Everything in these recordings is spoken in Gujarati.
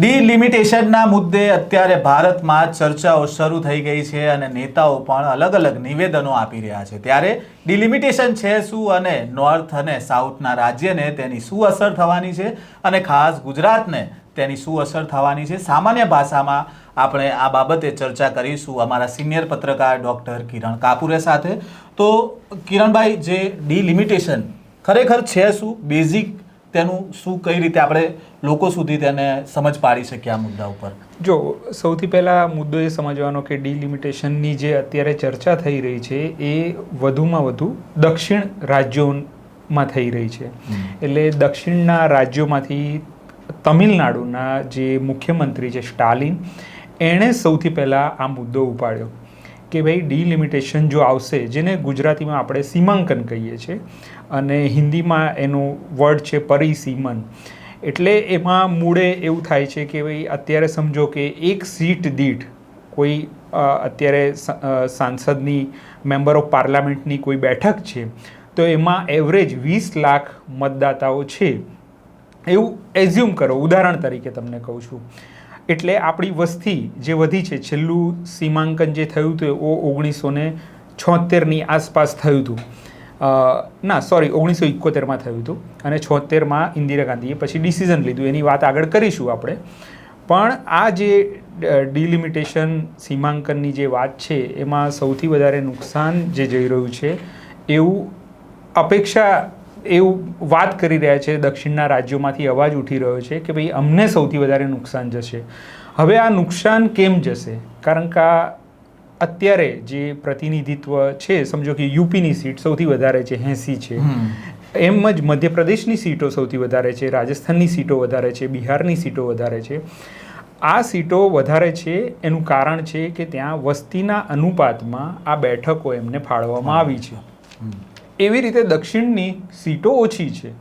ડિલિમિટેશનના મુદ્દે અત્યારે ભારતમાં ચર્ચાઓ શરૂ થઈ ગઈ છે અને નેતાઓ પણ અલગ અલગ નિવેદનો આપી રહ્યા છે. ત્યારે ડિલિમિટેશન છે શું અને નોર્થ અને સાઉથના રાજ્યને તેની શું અસર થવાની છે અને ખાસ ગુજરાતને તેની શું અસર થવાની છે? સામાન્ય ભાષામાં આપણે આ બાબતે ચર્ચા કરીશું અમારા સિનિયર પત્રકાર ડૉક્ટર કિરણ કાપુરે સાથે. તો કિરણભાઈ, જે ડિલિમિટેશન ખરેખર છે શું? બેઝિક તેનું શું કઈ રીતે આપણે લોકો સુધી તેને સમજ પાડી શકીએ આ મુદ્દા ઉપર? જો સૌથી પહેલાં મુદ્દો એ સમજવાનો કે ડિલિમિટેશનની જે અત્યારે ચર્ચા થઈ રહી છે એ વધુમાં વધુ દક્ષિણ રાજ્યોમાં થઈ રહી છે. એટલે દક્ષિણના રાજ્યોમાંથી તમિલનાડુના જે મુખ્યમંત્રી છે સ્ટાલિન એણે સૌથી પહેલાં આ મુદ્દો ઉપાડ્યો. કે ભાઈ ડિલિમિટેશન જો આવશે, જેને ગુજરાતીમાં આપણે સીમાંકન કહીએ છીએ અને હિન્દીમાં એનું વર્ડ છે પરિસીમન. એટલે એમાં મૂળે એવું થાય છે કે ભાઈ અત્યારે સમજો કે એક સીટ દીઠ કોઈ અત્યારે સાંસદની મેમ્બર ઓફ પાર્લામેન્ટની કોઈ બેઠક છે, તો એમાં એવરેજ વીસ લાખ મતદાતાઓ છે. એવું એઝ્યુમ કરો, ઉદાહરણ તરીકે તમને કહું છું. એટલે આપણી વસ્તી જે વધી છે, છેલ્લું સીમાંકન જે થયું હતું એ ઓગણીસો ને છોતેરની આસપાસ થયું હતું. ના સોરી ઓગણીસો ઇકોતેરમાં થયું હતું અને છોતેરમાં ઇન્દિરા ગાંધીએ પછી ડિસિઝન લીધું. એની વાત આગળ કરીશું આપણે. પણ આ જે ડિલિમિટેશન સીમાંકનની જે વાત છે, એમાં સૌથી વધારે નુકસાન જે જઈ રહ્યું છે, એવું અપેક્ષા એવું વાત કરી રહ્યા છે દક્ષિણના રાજ્યોમાંથી અવાજ ઉઠી રહ્યો છે કે ભાઈ અમને સૌથી વધારે નુકસાન જશે. હવે આ નુકસાન કેમ જશે? કારણ કે આ અત્યારે જે પ્રતિનિધિત્વ છે સમજો કે યુપીની સીટ સૌથી વધારે છે એંસી છે. એમ જ મધ્યપ્રદેશની સીટો સૌથી વધારે છે રાજસ્થાનની સીટો વધારે છે બિહારની સીટો વધારે છે. આ સીટો વધારે છે એનું કારણ છે કે ત્યાં વસ્તીના અનુપાતમાં આ બેઠકો એમને ફાળવવામાં આવી છે. એવી રીતે દક્ષિણની સીટો ઓછી છે.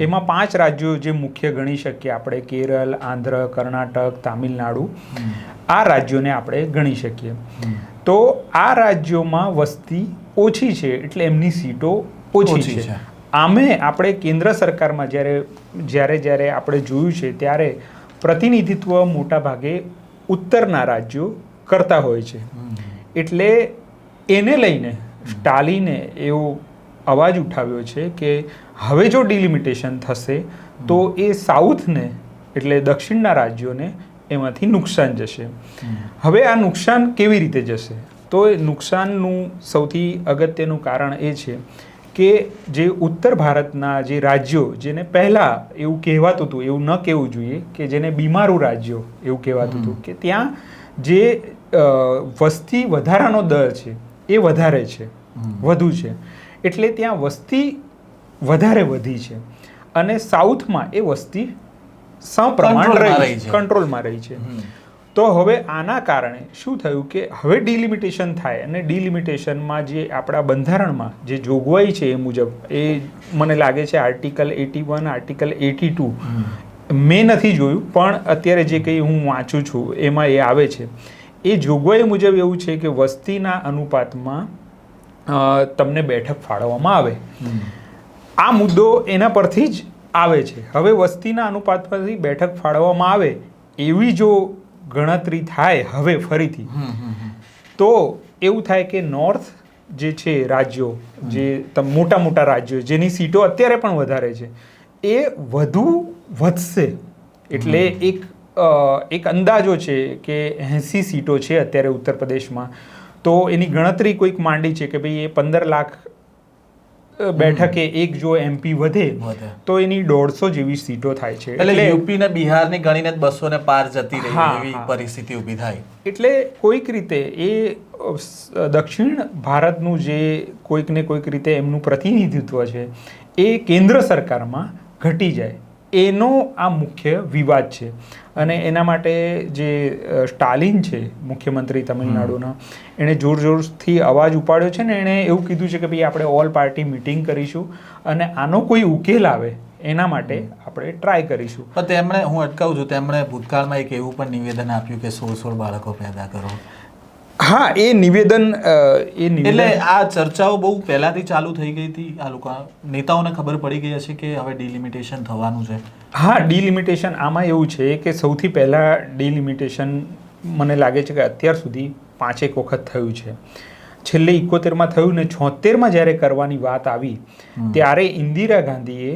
એમાં પાંચ રાજ્યો જે મુખ્ય ગણી શકીએ આપણે કેરળ આંધ્ર કર્ણાટક તામિલનાડુ આ રાજ્યોને આપણે ગણી શકીએ. તો આ રાજ્યોમાં વસ્તી ઓછી છે એટલે એમની સીટો ઓછી છે. આમે આપણે કેન્દ્ર સરકારમાં જ્યારે જ્યારે જ્યારે આપણે જોયું છે ત્યારે પ્રતિનિધિત્વ મોટા ભાગે ઉત્તરના રાજ્યો કરતા હોય છે. એટલે એને લઈને સ્ટાલિને એવો અવાજ ઉઠાવ્યો છે કે હવે જો ડિલિમિટેશન થશે તો એ સાઉથને એટલે દક્ષિણના રાજ્યોને એમાંથી નુકસાન જશે. હવે આ નુકસાન કેવી રીતે જશે? તો એ નુકસાનનું સૌથી અગત્યનું કારણ એ છે કે જે ઉત્તર ભારતના જે રાજ્યો જેને પહેલાં એવું કહેવાતું હતું એવું ન કહેવું જોઈએ કે જેને બીમારું રાજ્યો એવું કહેવાતું હતું કે ત્યાં જે વસ્તી વધારાનો દર છે એ વધારે છે વધુ છે. એટલે ત્યાં વસ્તી વધારે વધી છે. અને સાઉથમાં એ વસ્તી સપ્રમાણ રહી છે. કંટ્રોલમાં રહી છે. તો હવે આના કારણે શું થયું કે હવે ડિલિમિટેશન થાય અને ડિલિમિટેશનમાં જે આપણા બંધારણમાં જે જોગવાઈ છે એ મુજબ એ મને લાગે છે article eighty one article eighty two મેં નથી જોયું પણ અત્યારે જે કંઈ હું વાંચું છું એમાં એ આવે છે. એ જોગવાઈ મુજબ એવું છે કે વસ્તીના અનુપાતમાં તમને બેઠક ફાળવવામાં આવે. આ મુદ્દો એના પરથી જ આવે છે. હવે વસ્તીના અનુપાત પરથી બેઠક ફાળવવામાં આવે એવી જો ગણતરી થાય હવે ફરીથી તો એવું થાય કે નોર્થ જે છે રાજ્યો જે મોટા મોટા રાજ્યો જેની સીટો અત્યારે પણ વધારે છે એ વધુ વધશે. એટલે એક એક અંદાજો છે કે એંસી સીટો છે અત્યારે ઉત્તર પ્રદેશમાં. તો એની ગણતરી કોઈક માંડી છે કે ભાઈ એ પંદર લાખ બેઠકે એક જો એમપી વધે વધે. તો એની દોઢસો જેવી સીટો થાય છે. એટલે યુપી ને બિહારની ગણીને બસો ને પાર જતી રહી એવી પરિસ્થિતિ ઊભી થાય. એટલે કોઈક રીતે એ દક્ષિણ ભારતનું જે કોઈક ને કોઈક રીતે એમનું પ્રતિનિધિત્વ છે એ કેન્દ્ર સરકારમાં ઘટી જાય. એનો આ મુખ્ય વિવાદ છે. અને એના માટે જે સ્ટાલિન છે મુખ્યમંત્રી તમિલનાડુના એણે જોર જોરથી અવાજ ઉપાડ્યો છે ને એણે એવું કીધું છે કે ભાઈ આપણે ઓલ પાર્ટી મિટિંગ કરીશું અને આનો કોઈ ઉકેલ આવે એના માટે આપણે ટ્રાય કરીશું. પણ તેમણે હું અટકાવું છું તેમણે ભૂતકાળમાં એક એવું પણ નિવેદન આપ્યું કે સોળ સોળ બાળકો પેદા કરો. હા એ નિવેદન એ એટલે આ ચર્ચાઓ બહુ પહેલાથી ચાલુ થઈ ગઈ હતી. આ લોકો નેતાઓને ખબર પડી ગઈ હશે કે હવે ડિલિમિટેશન થવાનું છે. હા ડિલિમિટેશન આમાં એવું છે કે સૌથી પહેલાં ડિલિમિટેશન મને લાગે છે કે અત્યાર સુધી પાંચેક વખત થયું છે. છેલ્લે ઇકોતેરમાં થયું ને છોતેરમાં જ્યારે કરવાની વાત આવી ત્યારે ઇન્દિરા ગાંધીએ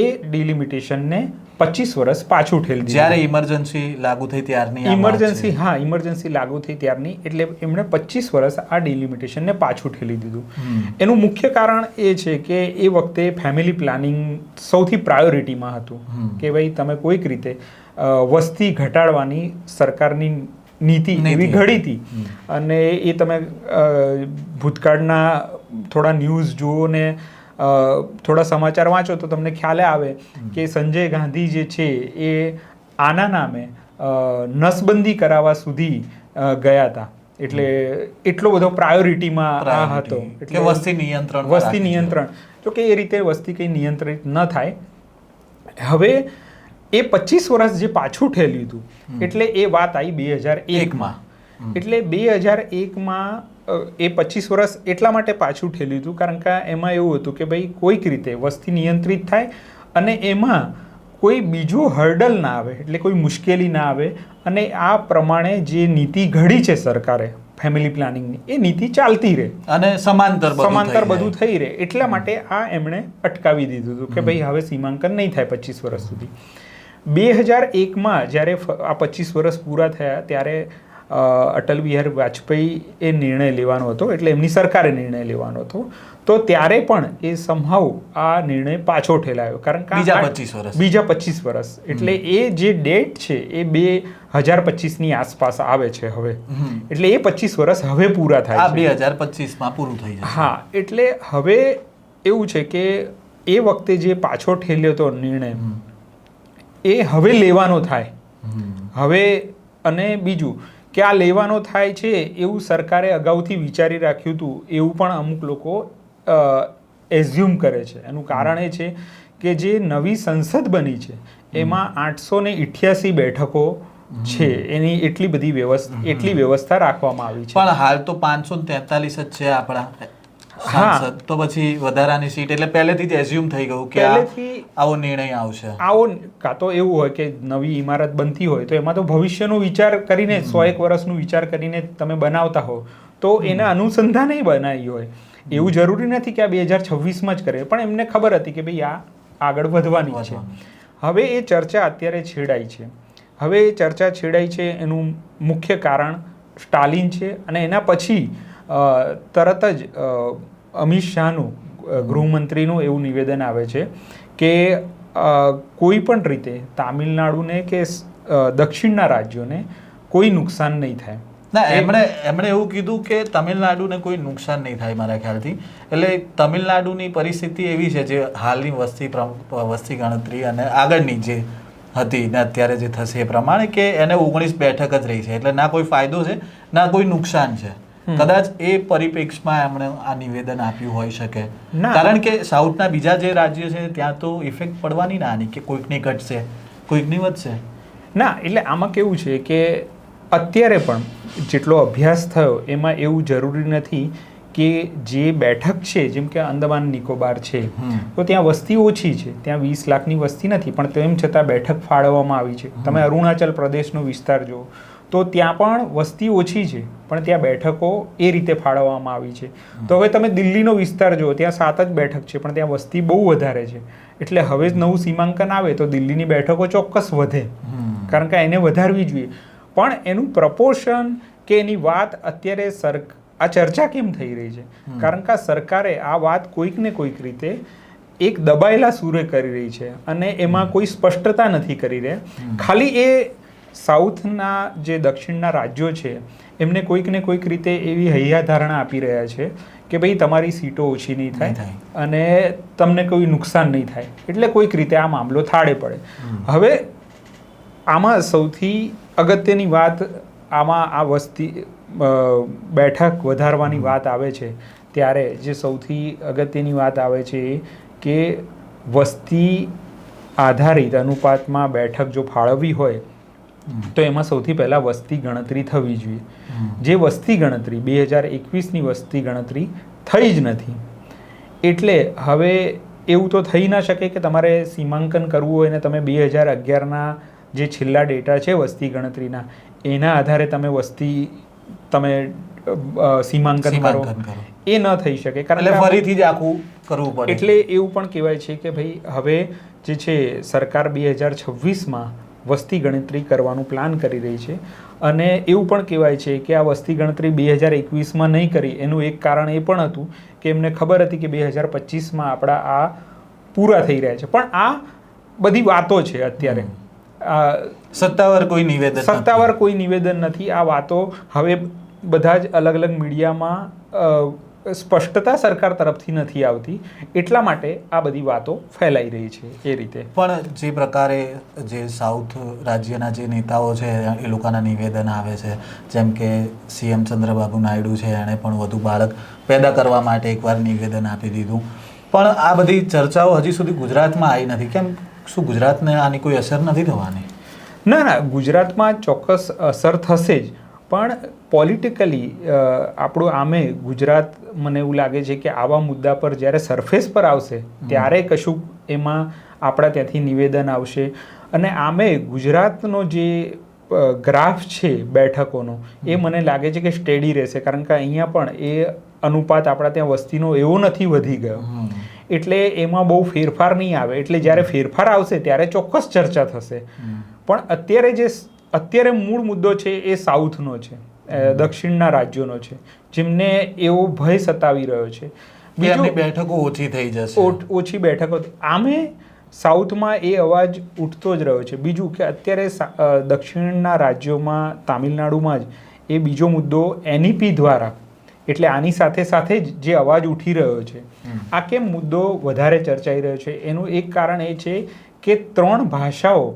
એ ડિલિમિટેશનને પચીસ વર્ષ પાછું ઠેલ જ્યારે ઇમરજન્સી લાગુ થઈ ત્યારની ઇમરજન્સી હા ઇમરજન્સી લાગુ થઈ ત્યારની એટલે એમણે પચીસ વર્ષ આ ડિલિમિટેશનને પાછું ઠેલી દીધું. એનું મુખ્ય કારણ એ છે કે એ વખતે ફેમિલી પ્લાનિંગ સૌથી પ્રાયોરિટીમાં હતું. કે ભાઈ તમે કોઈક રીતે વસ્તી ઘટાડવાની સરકારની નીતિ એવી ઘડી હતી. અને એ તમે ભૂતકાળના થોડા ન્યૂઝ જુઓ ને થોડા સમાચાર વાંચો તો તમને ખ્યાલ આવે કે સંજય ગાંધી જે છે એ આના નામે નસબંધી કરાવવા સુધી ગયા હતા. એટલે એટલો બધો પ્રાયોરિટીમાં આ હતો. એટલે વસ્તી નિયંત્રણ વસ્તી નિયંત્રણ. તો કે એ રીતે વસ્તી કંઈ નિયંત્રિત ન થાય. હવે એ પચીસ વર્ષ જે પાછું ઠેલ્યું હતું એટલે એ વાત આવી બે હજાર એકમાં. એટલે બે હજાર એકમાં એ પચીસ વર્ષ એટલા માટે પાછું ઠેલ્યું હતું કારણ કે એમાં એવું હતું કે ભાઈ કોઈક રીતે વસ્તી નિયંત્રિત થાય અને એમાં કોઈ બીજો હર્ડલ ના આવે એટલે કોઈ મુશ્કેલી ના આવે અને આ પ્રમાણે જે નીતિ ઘડી છે સરકારે ફેમિલી પ્લાનિંગની એ નીતિ ચાલતી રહે. અને સમાંતર સમાંતર બધું થઈ રહે. એટલા માટે આ એમણે અટકાવી દીધું હતું કે ભાઈ હવે સીમાંકન નહીં થાય પચીસ વર્ષ સુધી. બે હજાર એકમાં જ્યારે આ પચીસ વર્ષ પૂરા થયા ત્યારે અટલ બિહારી વાજપેયી એ નિર્ણય લેવાનો હતો એટલે એમની સરકારે નિર્ણય લેવાનો હતો. તો ત્યારે પણ એ સંભાવ આ નિર્ણય પાછો ઠેલાયો. કારણ કે બીજા 25 વર્ષ. બીજા પચીસ વર્ષ. એટલે એ જે ડેટ છે એ બે હજાર પચીસની આસપાસ આવે છે હવે. એટલે એ પચીસ વર્ષ હવે પૂરા થાય છે. બે હજાર પચીસમાં પૂરું થઈ જાય હા એટલે હવે એવું છે કે એ વખતે જે પાછો ઠેલ્યો હતો નિર્ણય એ હવે લેવાનો થાય. હવે અને બીજું કે આ લેવાનો થાય છે એવું સરકારે અગાઉથી વિચારી રાખ્યું હતું એવું પણ અમુક લોકો એઝ્યુમ કરે છે. એનું કારણ એ છે કે જે નવી સંસદ બની છે એમાં આઠસો ને ઇઠ્યાસી બેઠકો છે. એની એટલી બધી વ્યવસ્થા એટલી વ્યવસ્થા રાખવામાં આવી છે. પણ હાલ તો પાંચસો તેતાલીસ જ છે આપણા. સાંસદ. તો પછી વધારાની સીટ એટલે પહેલેથી જ એઝ્યુમ થઈ ગયું કે આ પહેલેથી આવો નિર્ણય આવશે. આવો કાં તો એવું હોય કે નવી ઇમારત બનતી હોય તો એમાં તો ભવિષ્યનો વિચાર કરીને સો એક વર્ષનું વિચાર કરીને તમે બનાવતા હો તો એના અનુસંધાને બનાવી હોય. એવું જરૂરી નથી કે આ બે હજાર છવ્વીસમાં જ કરે પણ એમને ખબર હતી કે ભાઈ આ આગળ વધવાની છે. હવે એ ચર્ચા અત્યારે છેડાઈ છે. હવે એ ચર્ચા છેડાઈ છે એનું મુખ્ય કારણ સ્ટાલિન છે અને એના પછી તરત જ અમિત શાહનું ગૃહમંત્રીનું એવું નિવેદન આવે છે કે કોઈ પણ રીતે તામિલનાડુને કે દક્ષિણના રાજ્યોને કોઈ નુકસાન નહીં થાય. ના એમણે એમણે એવું કીધું કે તમિલનાડુને કોઈ નુકસાન નહીં થાય મારા ખ્યાલથી. એટલે તમિલનાડુની પરિસ્થિતિ એવી છે જે હાલની વસ્તી વસ્તી ગણતરી અને આગળની જે હતી ને અત્યારે જે થશે એ પ્રમાણે કે એને ઓગણીસ બેઠક જ રહી છે. એટલે ના કોઈ ફાયદો છે ના કોઈ નુકસાન છે. કદાચ એ પરિપ્રેક્ષમાં એમણે આ નિવેદન આપ્યું હોઈ શકે. કારણ કે સાઉથના બીજા જે રાજ્યો છે ત્યાં તો ઇફેક્ટ પડવાની ના આની કે કોઈકની ઘટશે કોઈકની વધશે. ના એટલે આમાં કેવું છે કે અત્યારે પણ જેટલો અભ્યાસ થયો એમાં એવું જરૂરી નથી કે જે બેઠક છે જેમ કે અંદમાન નિકોબાર છે તો ત્યાં વસ્તી ઓછી છે ત્યાં વીસ લાખની વસ્તી નથી પણ તેમ છતાં બેઠક ફાળવવામાં આવી છે. તમે અરુણાચલ પ્રદેશનો વિસ્તાર જુઓ તો ત્યાં પણ વસ્તી ઓછી છે પણ ત્યાં બેઠકો એ રીતે ફાળવવામાં આવી છે. તો હવે તમે દિલ્હીનો વિસ્તાર જુઓ ત્યાં સાત જ બેઠક છે પણ ત્યાં વસ્તી બહુ વધારે છે. એટલે હવે જ નવું સીમાંકન આવે તો દિલ્હીની બેઠકો ચોક્કસ વધે કારણ કે એને વધારવી જોઈએ. પણ એનું પ્રપોર્શન કે એની વાત અત્યારે સર આ ચર્ચા કેમ થઈ રહી છે? કારણ કે સરકારે આ વાત કોઈક ને કોઈક રીતે એક દબાયેલા સૂરે કરી રહી છે અને એમાં કોઈ સ્પષ્ટતા નથી કરી રહ્યા ખાલી એ સાઉથના જે દક્ષિણના રાજ્યો છે એમને કોઈક ને કોઈક રીતે એવી હૈયા ધારણા આપી રહ્યા છે કે ભાઈ તમારી સીટો ઓછી નહીં થાય અને તમને કોઈ નુકસાન નહીં થાય. એટલે કોઈક રીતે આ મામલો થાળે પડે. હવે આમાં સૌથી અગત્યની વાત આમાં આ વસ્તી બેઠક વધારવાની વાત આવે છે ત્યારે જે સૌથી અગત્યની વાત આવે છે એ કે વસ્તી આધારિત અનુપાતમાં બેઠક જો ફાળવવી હોય તો એમાં સૌથી પહેલાં વસ્તી ગણતરી થવી જોઈએ. જે વસ્તી ગણતરી બે હજાર એકવીસની વસ્તી ગણતરી થઈ જ નથી. એટલે હવે એવું તો થઈ ના શકે કે તમારે સીમાંકન કરવું હોય ને તમે બે હજાર અગિયારના જે છેલ્લા ડેટા છે વસ્તી ગણતરીના એના આધારે તમે વસ્તી તમે સીમાંકન કરો. એ ન થઈ શકે કારણ કે ફરીથી જ આખું કરવું પડે. એટલે એવું પણ કહેવાય છે કે ભાઈ હવે જે છે સરકાર બે હજાર છવ્વીસમાં વસ્તી ગણતરી કરવાનું પ્લાન કરી રહી છે. અને એવું પણ કહેવાય છે કે આ વસ્તી ગણતરી બે હજાર એકવીસમાં નહીં કરી. એનું એક કારણ એ પણ હતું કે એમને ખબર હતી કે બે હજાર પચીસમાં આપણા આ પૂરા થઈ રહ્યા છે. પણ આ બધી વાતો છે અત્યારે. આ સત્તાવાર કોઈ નિવેદન સત્તાવાર કોઈ નિવેદન નથી. આ વાતો હવે બધા જ અલગ અલગ મીડિયામાં સ્પષ્ટતા સરકાર તરફથી નથી આવતી. એટલા માટે આ બધી વાતો ફેલાઈ રહી છે એ રીતે. પણ જે પ્રકારે જે સાઉથ રાજ્યના જે નેતાઓ છે એ લોકોના નિવેદન આવે છે જેમ કે સીએમ ચંદ્રબાબુ નાયડુ છે એણે પણ વધુ બાળક પેદા કરવા માટે એકવાર નિવેદન આપી દીધું. પણ આ બધી ચર્ચાઓ હજી સુધી ગુજરાતમાં આવી નથી. કેમ? શું ગુજરાતને આની કોઈ અસર નથી થવાની? ના ના ગુજરાતમાં ચોક્કસ અસર થશે જ. પણ પોલિટિકલી આપણું આમે ગુજરાત મને એવું લાગે છે કે આવા મુદ્દા પર જ્યારે સરફેસ પર આવશે ત્યારે કશું એમાં આપણા ત્યાંથી નિવેદન આવશે. અને આમે ગુજરાતનો જે ગ્રાફ છે બેઠકોનો એ મને લાગે છે કે સ્ટેડી રહેશે. કારણ કે અહીંયા પણ એ અનુપાત આપણા ત્યાં વસ્તીનો એવો નથી વધી ગયો. એટલે એમાં બહુ ફેરફાર નહીં આવે. એટલે જ્યારે ફેરફાર આવશે ત્યારે ચોક્કસ ચર્ચા થશે. પણ અત્યારે જે અત્યારે મૂળ મુદ્દો છે એ સાઉથનો છે દક્ષિણના રાજ્યોનો છે જેમને એવો ભય સતાવી રહ્યો છે. કે બેઠકો ઓછી થઈ જશે. ઓછી બેઠકો. આમે સાઉથમાં એ અવાજ ઉઠતો જ રહ્યો છે. બીજું કે અત્યારે દક્ષિણના રાજ્યોમાં તામિલનાડુમાં જ એ બીજો મુદ્દો એનઈપી દ્વારા એટલે આની સાથે સાથે જ જે અવાજ ઉઠી રહ્યો છે આ કેમ મુદ્દો વધારે ચર્ચાઈ રહ્યો છે? એનું એક કારણ એ છે કે ત્રણ ભાષાઓ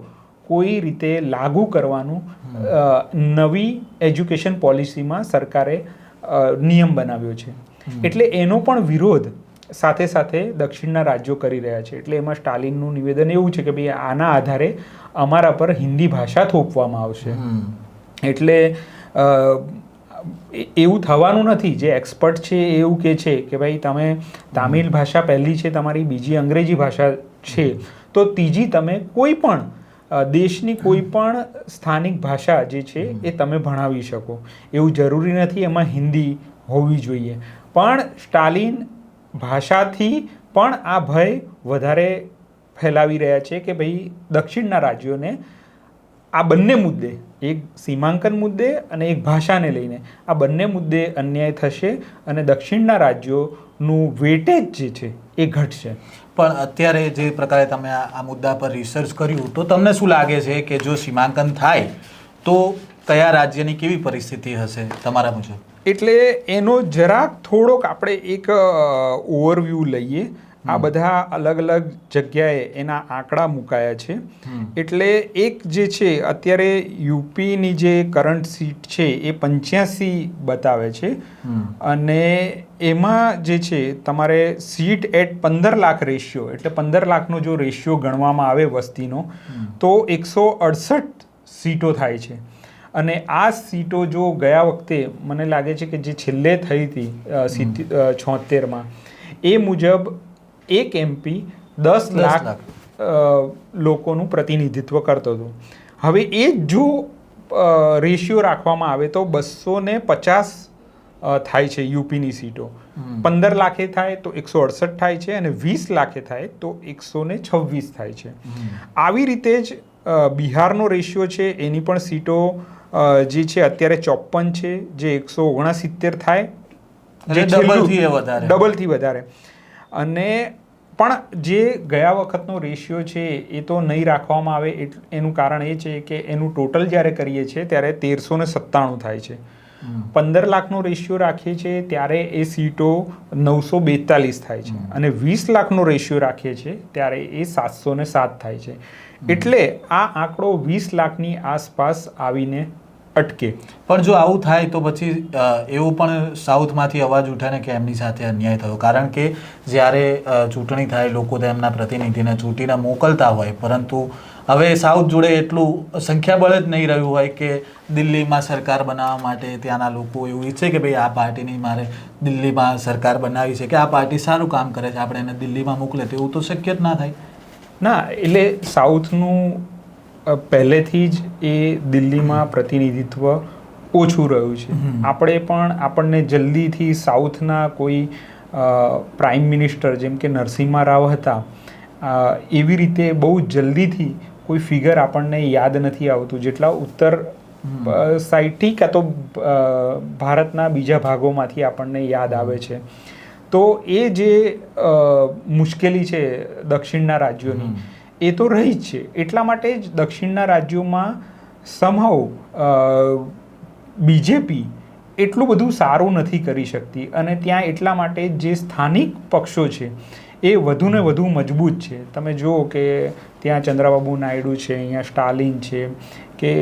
કોઈ રીતે લાગુ કરવાનું નવી એજ્યુકેશન પોલિસીમાં સરકારે નિયમ બનાવ્યો છે. એટલે એનો પણ વિરોધ સાથે સાથે દક્ષિણના રાજ્યો કરી રહ્યા છે. એટલે એમાં સ્ટાલિનનું નિવેદન એવું છે કે ભાઈ આના આધારે અમારા પર હિન્દી ભાષા થોપવામાં આવશે. એટલે એવું થવાનું નથી. જે એક્સપર્ટ છે એવું કે છે કે ભાઈ તમે તામિલ ભાષા પહેલી છે તમારી બીજી અંગ્રેજી ભાષા છે તો ત્રીજી તમે કોઈ પણ દેશની કોઈ પણ સ્થાનિક ભાષા જે છે એ તમે ભણાવી શકો. એવું જરૂરી નથી એમાં હિન્દી હોવી જોઈએ. પણ સ્ટાલિન ભાષાથી પણ આ ભય વધારે ફેલાવી રહ્યા છે કે ભાઈ દક્ષિણના રાજ્યોને આ બંને મુદ્દે એક સીમાંકન મુદ્દે અને એક ભાષાને લઈને આ બંને મુદ્દે અન્યાય થશે અને દક્ષિણના રાજ્યોનું વેટેજ જે છે એ ઘટશે. પણ અત્યારે જે પ્રકારે તમે આ મુદ્દા પર રિસર્ચ કર્યું તો તમને શું લાગે છે કે જો સીમાંકન થાય તો કયા રાજ્યની કેવી પરિસ્થિતિ હશે તમારા મુજબ? એટલે એનો જરાક થોડોક આપણે એક ઓવરવ્યૂ લઈએ. આ બધા અલગ અલગ જગ્યાએ એના આંકડા મુકાયા છે. એટલે એક જે છે અત્યારે યુપીની જે કરંટ સીટ છે એ પંચ્યાસી બતાવે છે. અને એમાં જે છે તમારે સીટ એટ પંદર લાખ રેશિયો એટલે પંદર લાખનો જો રેશિયો ગણવામાં આવે વસ્તીનો તો એકસો અડસઠ સીટો થાય છે. અને આ સીટો જો ગયા વખતે મને લાગે છે કે જે છેલ્લે થઈ હતી સિત્તે- છોતેરમાં એ મુજબ એક એમપી દસ લાખ. લોકોનું પ્રતિનિધિત્વ કરતો હતો. હવે એ જ જો રેશિયો રાખવામાં આવે તો બસો ને પચાસ થાય છે યુપીની સીટો. પંદર લાખે થાય તો એકસો અડસઠ થાય છે અને વીસ લાખે થાય તો એકસો ને છવ્વીસ થાય છે. આવી રીતે જ બિહારનો રેશિયો છે એની પણ સીટો જે છે અત્યારે ચોપન છે જે એકસો ઓગણસિત્તેર થાય. ડબલથી વધારે. અને પણ જે ગયા વખતનો રેશિયો છે એ તો નહીં રાખવામાં આવે એનું કારણ એ છે કે એનું ટોટલ જ્યારે કરીએ છીએ ત્યારે તેરસો ને સત્તાણું થાય છે. પંદર લાખનો રેશિયો રાખીએ છીએ ત્યારે એ સીટો નવસો બેતાલીસ થાય છે. અને વીસ લાખનો રેશિયો રાખીએ છીએ ત્યારે એ સાતસો ને સાત થાય છે. એટલે આ આંકડો વીસ લાખની આસપાસ આવીને અટકે. પણ જો આવું થાય તો પછી એવું પણ સાઉથમાંથી અવાજ ઉઠે ને કે એમની સાથે અન્યાય થયો. કારણ કે જ્યારે ચૂંટણી થાય લોકો તેમના પ્રતિનિધિને ચૂંટીને મોકલતા હોય પરંતુ હવે સાઉથ જોડે એટલું સંખ્યાબળ જ નહીં રહ્યું હોય કે દિલ્હીમાં સરકાર બનાવવા માટે ત્યાંના લોકો એવું ઈચ્છે કે ભાઈ આ પાર્ટીની મારે દિલ્હીમાં સરકાર બનાવી છે કે આ પાર્ટી સારું કામ કરે છે આપણે એને દિલ્હીમાં મોકલે તેવું તો શક્ય જ ના થાય. ના એટલે સાઉથનું પહેલેથી જ એ દિલ્હીમાં પ્રતિનિધિત્વ ઓછું રહ્યું છે. આપણે પણ આપણને જલ્દીથી સાઉથના કોઈ પ્રાઇમ મિનિસ્ટર જેમ કે નરસિંહા રાવ હતા એવી રીતે બહુ જલ્દીથી કોઈ ફિગર આપણને યાદ નથી આવતું. જેટલા ઉત્તર સાઈડથી કાં તો ભારતના બીજા ભાગોમાંથી આપણને યાદ આવે છે. તો એ જે મુશ્કેલી છે દક્ષિણના રાજ્યોની એ તો રહી જ છે. એટલા માટે જ દક્ષિણના રાજ્યોમાં સમહાવ બીજેપી એટલું બધું સારું નથી કરી શકતી. અને ત્યાં એટલા માટે જે સ્થાનિક પક્ષો છે એ વધુ ને વધુ મજબૂત છે. તમે જુઓ કે ત્યાં ચંદ્રબાબુ નાયડુ છે અહીંયા સ્ટાલિન છે કે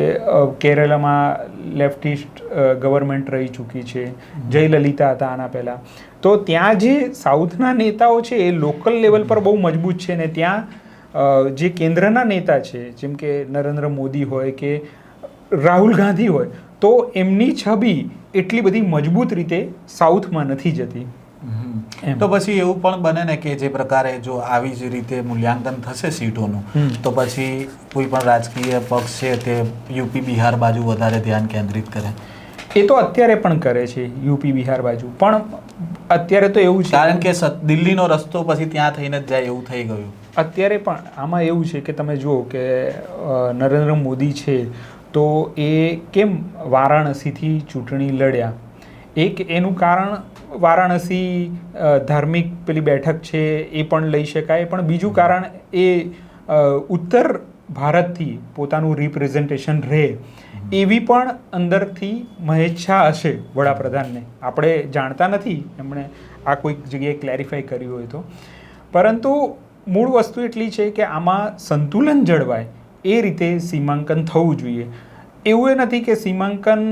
કેરળમાં લેફ્ટિસ્ટ ગવર્મેન્ટ રહી ચૂકી છે. જયલલિતા હતા આના પહેલાં. તો ત્યાં જે સાઉથના નેતાઓ છે એ લોકલ લેવલ પર બહુ મજબૂત છે ને ત્યાં જે કેન્દ્રના નેતા છે જેમ કે નરેન્દ્ર મોદી હોય કે રાહુલ ગાંધી હોય તો એમની છબી એટલી બધી મજબૂત રીતે સાઉથમાં નથી જતી. તો પછી એવું પણ બને ને કે જે પ્રકારે જો આવી જ રીતે મૂલ્યાંકન થશે સીટોનું તો પછી કોઈ પણ રાજકીય પક્ષ છે તે યુપી બિહાર બાજુ વધારે ધ્યાન કેન્દ્રિત કરે. એ તો અત્યારે પણ કરે છે યુપી બિહાર બાજુ. પણ અત્યારે તો એવું છે કારણ કે દિલ્હીનો રસ્તો પછી ત્યાં થઈને જ જાય એવું થઈ ગયું. અત્યારે પણ આમાં એવું છે કે તમે જુઓ કે નરેન્દ્ર મોદી છે તો એ કેમ વારાણસીથી ચૂંટણી લડ્યા? એક એનું કારણ વારાણસી ધાર્મિક પેલી બેઠક છે એ પણ લઈ શકાય. પણ બીજું કારણ એ ઉત્તર ભારતથી પોતાનું રિપ્રેઝન્ટેશન રહે એવી પણ અંદરથી મહેચ્છા હશે વડાપ્રધાનને. આપણે જાણતા નથી, એમણે આ કોઈક જગ્યાએ ક્લેરિફાઈ કર્યું હોય તો. પરંતુ મૂળ વસ્તુ એટલી છે કે આમાં સંતુલન જળવાય એ રીતે સીમાંકન થવું જોઈએ. એવું એ નથી કે સીમાંકન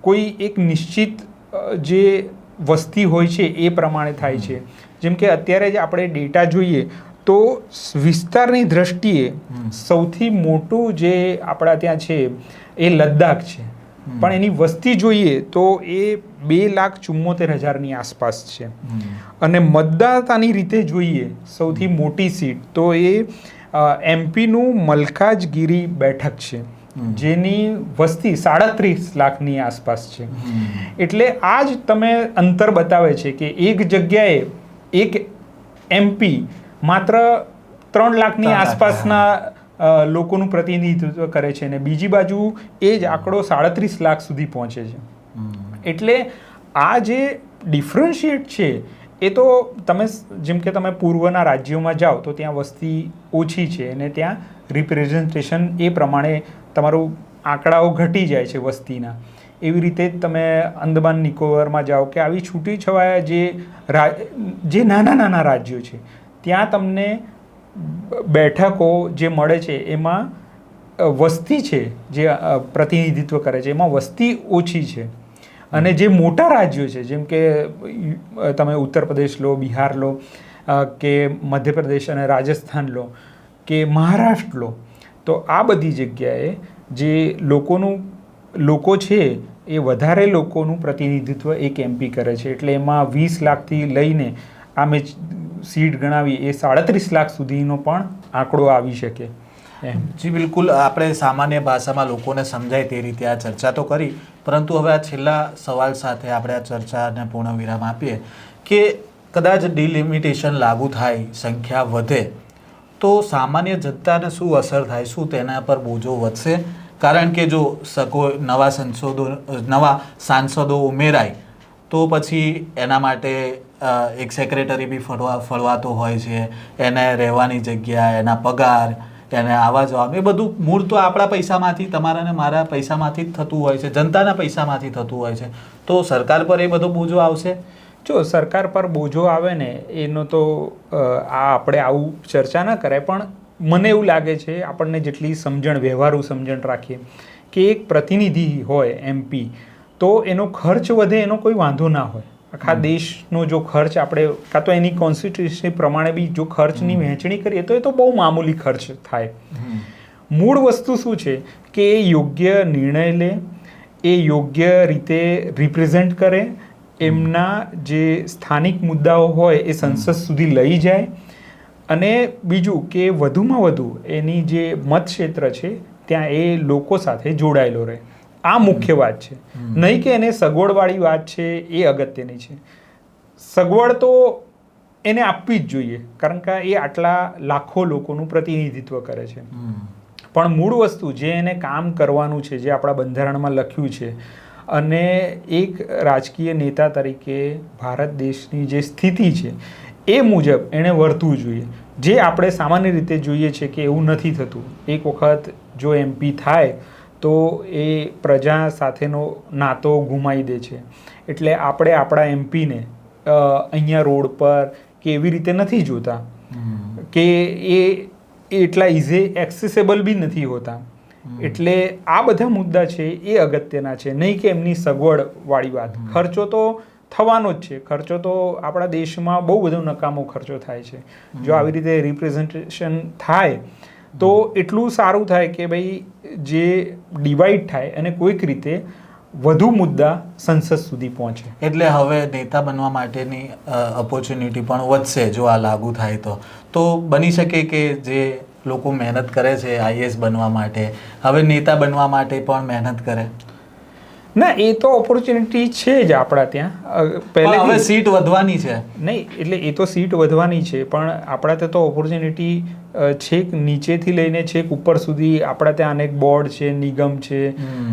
કોઈ એક નિશ્ચિત જે વસ્તી હોય છે એ પ્રમાણે થાય છે. જેમ કે અત્યારે જ આપણે ડેટા જોઈએ તો વિસ્તારની દ્રષ્ટિએ સૌથી મોટું જે આપણા ત્યાં છે એ લદ્દાખ છે. પણ એની વસ્તી જોઈએ તો એ બે લાખ ચુમ્મોતેર હજારની આસપાસ છે. અને મતદાતાની રીતે જોઈએ સૌથી મોટી સીટ તો એ એમપીનું મલકાજગીરી બેઠક છે. જેની વસ્તી સાડત્રીસ લાખની આસપાસ છે. એટલે આ જ તમે અંતર બતાવે છે કે એક જગ્યાએ એક એમપી માત્ર ત્રણ લાખની આસપાસના લોકોનું પ્રતિનિધિત્વ કરે છે અને બીજી બાજુ એ જ આંકડો સાડત્રીસ લાખ સુધી પહોંચે છે. એટલે આ જે ડિફરન્શિએટ છે એ તો તમે જેમ કે તમે પૂર્વના રાજ્યોમાં જાઓ તો ત્યાં વસ્તી ઓછી છે અને ત્યાં રિપ્રેઝન્ટેશન એ પ્રમાણે તમારું આંકડાઓ ઘટી જાય છે વસ્તીના. એવી રીતે જ તમે અંદમાન નિકોબારમાં જાઓ કે આવી છૂટી છવાયા જે રા- જે નાના નાના રાજ્યો છે ત્યાં તમને બેઠકો જે મળે છે એમાં વસ્તી છે જે પ્રતિનિધિત્વ કરે છે એમાં વસ્તી ઓછી છે. અને જે મોટા રાજ્યો છે જેમ કે તમે ઉત્તર પ્રદેશ લો બિહાર લો કે મધ્યપ્રદેશ અને રાજસ્થાન લો કે મહારાષ્ટ્ર લો તો આ બધી જગ્યાએ જે લોકોનું, લોકો છે, એ વધારે લોકોનું પ્રતિનિધિત્વ એક એમપી કરે છે. એટલે એમાં વીસ લાખથી લઈને આ મેં સીટ ગણાવી, એ સાડત્રીસ લાખ સુધીનો પણ આંકડો આવી શકે. જી, બિલકુલ. આપણે સામાન્ય ભાષામાં લોકોને સમજાય તે રીતે આ ચર્ચા તો કરી, પરંતુ હવે આ છેલ્લા સવાલ સાથે આપણે આ ચર્ચાને પૂર્ણ વિરામ આપીએ કે કદાચ ડિલિમિટેશન લાગુ થાય, સંખ્યા વધે તો સામાન્ય જનતાને શું અસર થાય? શું તેના પર બોજો વધશે? કારણ કે જો સકો નવા સંસદો નવા સાંસદો ઉમેરાય, તો પછી એના માટે એક સેક્રેટરી બી ફળવા ફળવાતો હોય છે. એને રહેવાની જગ્યા, એના પગાર, એને આવવા જવાનું, એ બધું મૂળ તો આપણા પૈસામાંથી, તમારા ને મારા પૈસામાંથી જ થતું હોય છે. જનતાના પૈસામાંથી થતું હોય છે. તો સરકાર પર એ બધો બોજો આવશે? જો સરકાર પર બોજો આવે ને એનો તો આ આપણે આવું ચર્ચા ન કરાય પણ મને એવું લાગે છે આપણને જેટલી સમજણ વ્યવહારુ સમજણ રાખીએ કે એક પ્રતિનિધિ હોય એમપી તો એનો ખર્ચ વધે એનો કોઈ વાંધો ના હોય. આખા દેશનો જો ખર્ચ આપણે કાં તો એની કોન્સ્ટિટ્યુશન પ્રમાણે બી જો ખર્ચની વહેંચણી કરીએ તો એ તો બહુ મામૂલી ખર્ચ થાય. મૂળ વસ્તુ શું છે? કે એ યોગ્ય નિર્ણય લે એ યોગ્ય રીતે રિપ્રેઝેન્ટ કરે એમના જે સ્થાનિક મુદ્દાઓ હોય એ સંસદ સુધી લઈ જાય. અને બીજું કે વધુમાં વધુ એની જે મતક્ષેત્ર છે ત્યાં એ લોકો સાથે જોડાયેલો રહે. આ મુખ્ય વાત છે. નહીં કે એને સગવડવાળી વાત છે એ અગત્યની છે. સગવડ તો એને આપવી જ જોઈએ કારણ કે એ આટલા લાખો લોકોનું પ્રતિનિધિત્વ કરે છે. પણ મૂળ વસ્તુ જે એને કામ કરવાનું છે જે આપણા બંધારણમાં લખ્યું છે અને એક રાજકીય નેતા તરીકે ભારત દેશની જે સ્થિતિ છે એ મુજબ એણે વર્તવું જોઈએ. જે આપણે સામાન્ય રીતે જોઈએ છે કે એવું નથી થતું. એક વખત જો એમપી થાય તો એ પ્રજા સાથેનો નાતો ગુમાવી દે છે. એટલે આપણે આપણા એમપીને અહીંયા રોડ પર કે એવી રીતે નથી જોતા. કે એ એટલા ઇઝી એક્સેસેબલ બી નથી હોતા. એટલે આ બધા મુદ્દા છે એ અગત્યના છે. નહીં કે એમની સગવડ વાળી વાત ખર્ચો તો થવાનો જ છે. ખર્ચો તો આપણા દેશમાં બહુ બધો નકામો ખર્ચો થાય છે. જો આવી રીતે રિપ્રેઝન્ટેશન થાય તો એટલું સારું થાય કે ભાઈ જે ડિવાઈડ થાય અને કોઈક રીતે વધુ મુદ્દા સંસદ સુધી પહોંચે. એટલે હવે નેતા બનવા માટેની ઓપોર્ચ્યુનિટી પણ વધશે જો આ લાગુ થાય તો. તો બની શકે કે જે લોકો મહેનત કરે છે આઈએસ બનવા માટે. હવે નેતા બનવા માટે પણ મહેનત કરે. ના એ તો ઓપોર્ચ્યુનિટી છે જ આપણા ત્યાં. પણ હવે સીટ વધવાની છે. નહીં એટલે એ તો સીટ વધવાની છે પણ આપણા ત્યાં તો ઓપોર્ચ્યુનિટી છેક નીચેથી લઈને છેક ઉપર સુધી આપણા ત્યાં અનેક બોર્ડ છે નિગમ છે.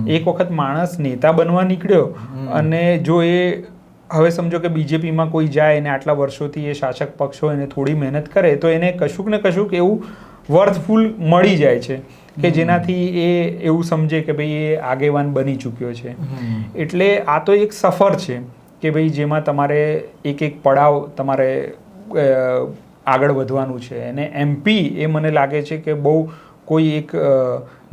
એક વખત માણસ નેતા બનવા નીકળ્યો અને જો એ હવે સમજો કે બીજેપીમાં કોઈ જાય અને આટલા વર્ષોથી એ શાસક પક્ષ હોય ને થોડી મહેનત કરે તો એને કશુંક ને કશુંક એવું વર્થફુલ મળી જાય છે કે જેનાથી એ એવું સમજે કે ભાઈ એ આગેવાન બની ચૂક્યો છે. એટલે આ તો એક સફર છે કે ભાઈ જેમાં તમારે એક એક પડાવ તમારે આગળ વધવાનું છે. અને એમપી એ મને લાગે છે કે બહુ કોઈ એક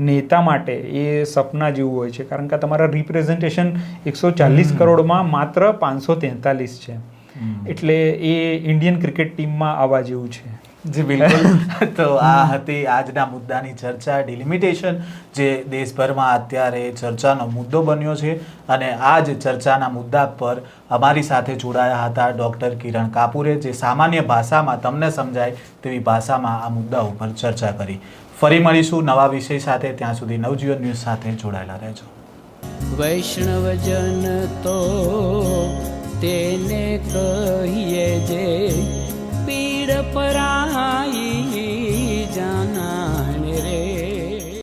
નેતા માટે એ સપના જેવું હોય છે. કારણ કે તમારા રિપ્રેઝન્ટેશન એકસો ચાલીસ કરોડમાં માત્ર પાંચસો તેતાલીસ છે. એટલે એ ઇન્ડિયન ક્રિકેટ ટીમમાં આવવા જેવું છે. જી, બિલકુલ. તો આ હતી આજના મુદ્દાની ચર્ચા ડિલિમિટેશન જે દેશભરમાં અત્યારે ચર્ચાનો મુદ્દો બન્યો છે. અને આ જ ચર્ચાના મુદ્દા પર અમારી સાથે જોડાયા હતા ડૉક્ટર કિરણ કાપુરે, જે સામાન્ય ભાષામાં તમને સમજાય તેવી ભાષામાં આ મુદ્દા ઉપર ચર્ચા કરી. ફરી મળીશું નવા વિષય સાથે. ત્યાં સુધી નવજીવન ન્યૂઝ સાથે જોડાયેલા રહેજો. વૈષ્ણવજન તો તેને કહીએ જે પીડ પરાઈ જાના